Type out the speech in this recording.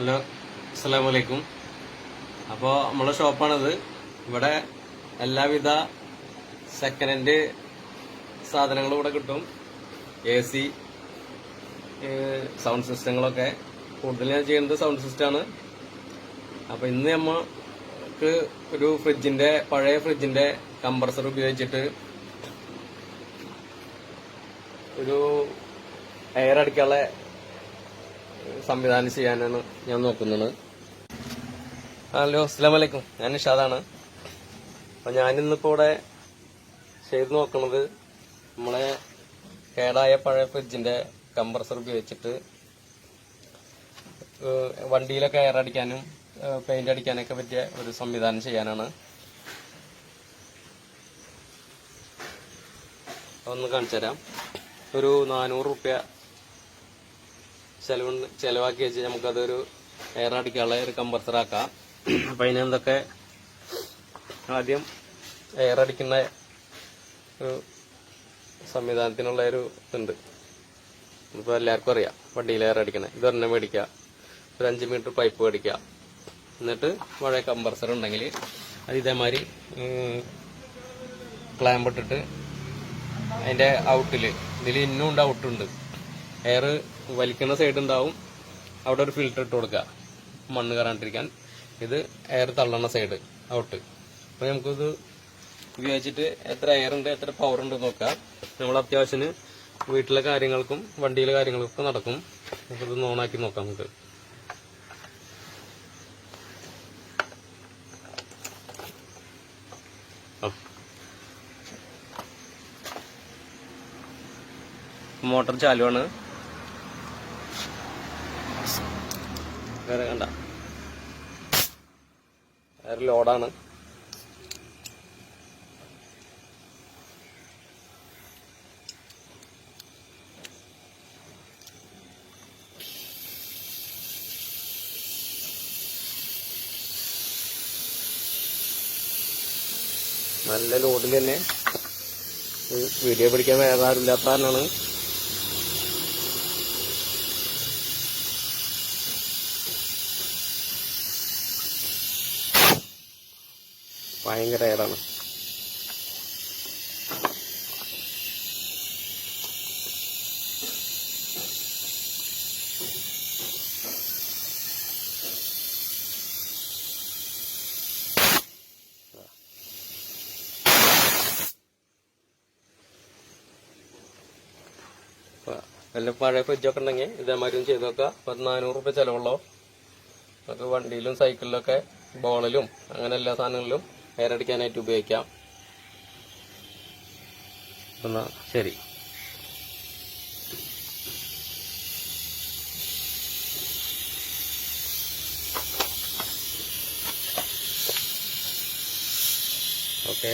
Hello അസ്സാം വലൈക്കും അപ്പോൾ നമ്മളെ ഷോപ്പാണിത്. ഇവിടെ എല്ലാവിധ സെക്കൻഡ് ഹാൻഡ് സാധനങ്ങളും ഇവിടെ കിട്ടും. എ സി സൗണ്ട് സിസ്റ്റങ്ങളൊക്കെ കൂടുതൽ ഞാൻ ചെയ്യുന്നത് സൗണ്ട് സിസ്റ്റമാണ് അപ്പോൾ ഇന്ന് നമ്മൾക്ക് ഒരു ഫ്രിഡ്ജിന്റെ പഴയ ഫ്രിഡ്ജിന്റെ കംപ്രസർ ഉപയോഗിച്ചിട്ട് ഒരു എയർ അടിക്കാനുള്ള സംവിധാനം ചെയ്യാനാണ് ഞാൻ നോക്കുന്നത്. ഹലോ അസ്സാം വലൈക്കും ഞാൻ നിഷാദാണ്. അപ്പൊ ഞാനിന്നിപ്പോ ഇവിടെ ചെയ്ത് നോക്കുന്നത് നമ്മളെ കേടായ പഴയ ഫ്രിഡ്ജിന്റെ കംപ്രസർ ഉപയോഗിച്ചിട്ട് വണ്ടിയിലൊക്കെ എയർ അടിക്കാനും പെയിന്റ് അടിക്കാനൊക്കെ പറ്റിയ ഒരു സംവിധാനം ചെയ്യാനാണ്. ഒന്ന് കാണിച്ചു തരാം ഒരു നാനൂറ് റുപ്യ ചെലവ് ചെലവാക്കി വെച്ച് നമുക്കതൊരു എയർ അടിക്കാനുള്ള ഒരു കമ്പർസറാക്കാം അപ്പൊ അതിനെന്തൊക്കെ ആദ്യം എയർ അടിക്കുന്ന ഒരു സംവിധാനത്തിനുള്ള ഒരു ഇതുണ്ട്. ഇപ്പോൾ എല്ലാവർക്കും അറിയാം വണ്ടിയിൽ എയർ ഇത് ഒരെണ്ണം മേടിക്കുക ഒരു അഞ്ച് മീറ്റർ പൈപ്പ് മേടിക്കുക എന്നിട്ട് പഴയ കമ്പർസർ ഉണ്ടെങ്കിൽ അത് ഇതേമാതിരി ക്ലാമ്പ് ഇട്ടിട്ട് അതിന്റെ ഔട്ടിൽ ഇതിൽ ഇന്നും ഉണ്ട് ഔട്ടുണ്ട് എയർ വലിക്കുന്ന സൈഡ് ഉണ്ടാവും. അവിടെ ഒരു ഫിൽറ്റർ ഇട്ട് കൊടുക്കുക. മണ്ണ് കയറാണ്ടിരിക്കാൻ ഇത് എയർ തള്ളണ സൈഡ് ഔട്ട് അപ്പൊ നമുക്കിത് ഉപയോഗിച്ചിട്ട് എത്ര എയർ ഉണ്ട് എത്ര പവർ ഉണ്ട് നോക്കാം. നമ്മൾ അത്യാവശ്യത്തിന് വീട്ടിലെ കാര്യങ്ങൾക്കും വണ്ടിയിലെ കാര്യങ്ങൾക്കും നടക്കും. നമുക്കിത് ഓണാക്കി നോക്കാം നമുക്ക്. മോട്ടർ ചാലുവാണ്. വേറെ കണ്ട. വേറെ ലോഡാണ്. നല്ല ലോഡിൽ തന്നെ വീഡിയോ പിടിക്കാൻ വേറെ ആരും ഇല്ലാത്ത കാരണമാണ് ഭയങ്കര ഏടാണ്. വല്ല പഴയ ഫ്രിഡ്ജൊക്കെ ഉണ്ടെങ്കിൽ ഇതേമാതിരി ചെയ്ത് നോക്കുക. പത്ത് നാനൂറ് റുപ്യ ചെലവുള്ളൂ. നമുക്ക് വണ്ടിയിലും സൈക്കിളിലൊക്കെ ബോളിലും അങ്ങനെ എല്ലാ സാധനങ്ങളിലും. അടിക്കാനായിട്ട് ഉപയോഗിക്കാം എന്നാ ശരി ഓക്കെ